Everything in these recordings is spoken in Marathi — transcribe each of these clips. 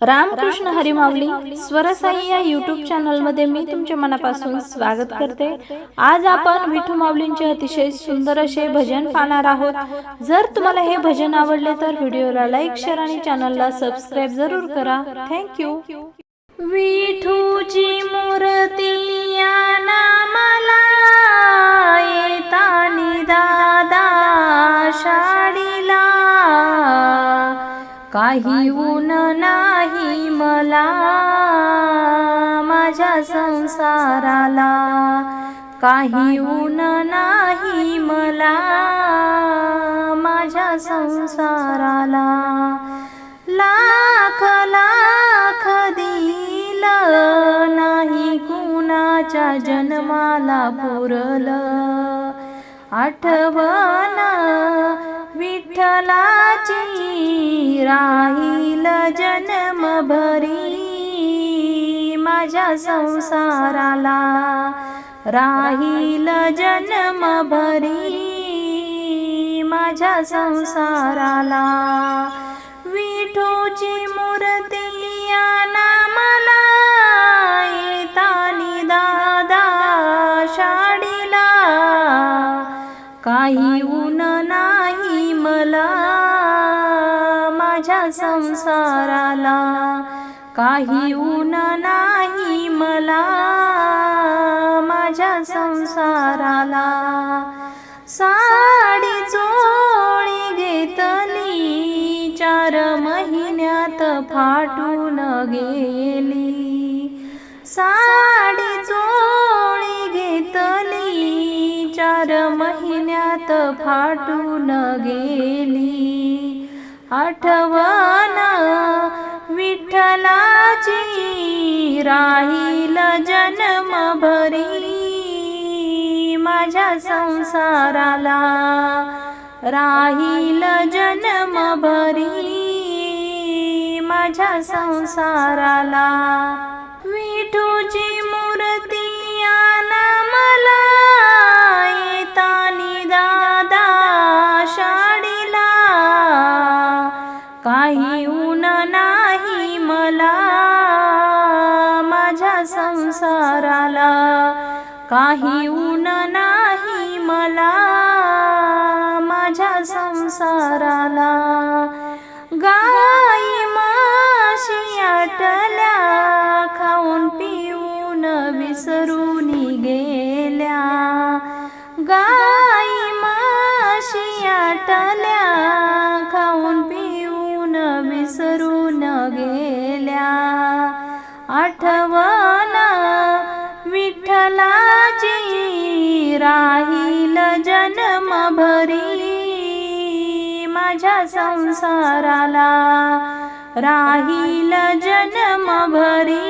रामकृष्ण हरिमावली स्वरसाई या युट्यूब चॅनलमध्ये मी तुमच्या मनापासून स्वागत करते. आज आपण विठू माऊलींचे अतिशय सुंदर असे भजन पाहणार आहोत. जर तुम्हाला हे भजन आवडले तर व्हिडिओला लाईक शेअर आणि चॅनलला सबस्क्राईब जरूर करा. थँक्यू विठूची मूर्ती या काही ऊन नाही मला माझ्या संसाराला. काही ऊन नाही मला माझ्या संसाराला. लाख लाख दिल नाही कुणाच्या जन्माला पुरलं. आठवण विठ्ठलाची राहील जन्मभरी. माझ्या संसाराला राहील जन्मभरी. माझ्या संसाराला विठूची मूर्ती काही ऊन नाही मला माझ्या संसाराला. काही ऊन नाही मला माझ्या संसाराला. साडी चोळी घेतली चार महिन्यात फाटून गेली. सा महिन्यात फाटून गेली. आठवण विठ्ठलाची राहील जन्मभरी. माझ्या संसाराला राहील जन्मभरी. माझ्या संसाराला विठूची गुण नाही मला. माझ्या संसाराला काही ऊन नाही मला. माझ्या संसाराला विसरून गेल्या. आठवण विठ्ठलाची राहील जन्मभरी. माझ्या संसाराला राहील जन्मभरी.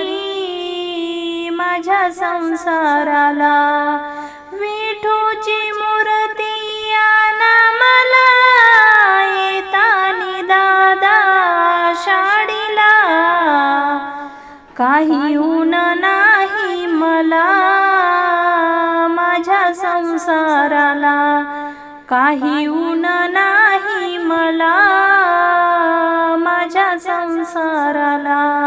माझ्या संसाराला काही ऊन नाही मला माझ्या संसाराला. काही ऊन नाही मला माझ्या संसाराला.